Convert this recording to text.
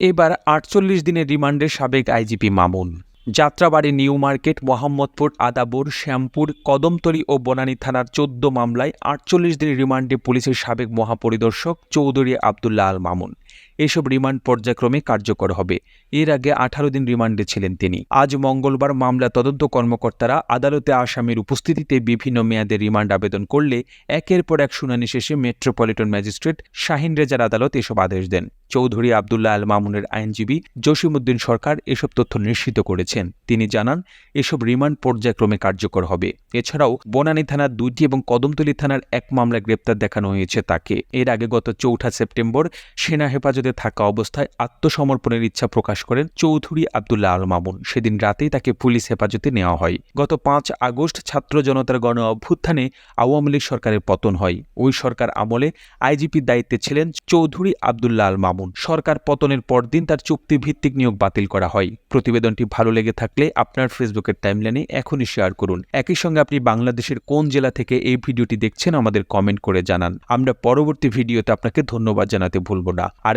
এবার আটচল্লিশ দিনের রিমান্ডে সাবেক IGP Mamun. Jatrabari new market, Mohammadpur, Adabor, Shyampur, Kadamtali ও বনানী থানার চোদ্দ মামলায় আটচল্লিশ দিনের রিমান্ডে পুলিশের সাবেক মহাপরিদর্শক চৌধুরী আবদুল্লাহ আল মামুন। এসব রিমান্ড পর্যায়ক্রমে কার্যকর হবে। এর আগে আঠারো দিন রিমান্ডে ছিলেন তিনি। আজ মঙ্গলবার মামলা তদন্ত কর্মকর্তারা আদালতে আসামির উপস্থিতিতে বিভিন্ন মেয়াদে রিমান্ড আবেদন করলে একের পর এক শুনানি শেষে মেট্রোপলিটন ম্যাজিস্ট্রেট শাহিন রেজার আদালত এসব আদেশ দেন। চৌধুরী আবদুল্লাহ আল মামুনের আইনজীবী জসিমউদ্দিন সরকার এসব তথ্য নিশ্চিত করেছেন। তিনি জানান, এসব রিমান্ড পর্যায়ক্রমে কার্যকর হবে। এছাড়াও বনানী থানার দুইটি এবং কদমতলী থানার এক মামলায় গ্রেপ্তার দেখানো হয়েছে তাকে। এর আগে গত চৌঠা সেপ্টেম্বর সেনা হেফাজতে থাকা অবস্থায় আত্মসমর্পণের ইচ্ছা প্রকাশ করেন চৌধুরী আবদুল্লাহ আল মামুন। সেদিন রাতেই তাকে পুলিশ হেফাজতে নেওয়া হয়। গত পাঁচ আগস্ট ছাত্র জনতার গণ অভ্যুত্থানে আওয়ামী লীগ সরকারের পতন হয়। ওই সরকার আমলে আইজিপির দায়িত্বে ছিলেন চৌধুরী আবদুল্লাহ আল মামুন। সরকার পতনের পরদিন তার চুক্তিভিত্তিক নিয়োগ বাতিল করা হয়। প্রতিবেদনটি ভালো লেগে থাকলে আপনার ফেসবুকের টাইমলাইনে এখনই শেয়ার করুন। একই সঙ্গে আপনি বাংলাদেশের কোন জেলা থেকে এই ভিডিওটি দেখছেন আমাদের কমেন্ট করে জানান। আমরা পরবর্তী ভিডিওতে আপনাকে ধন্যবাদ জানাতে ভুলব না। আর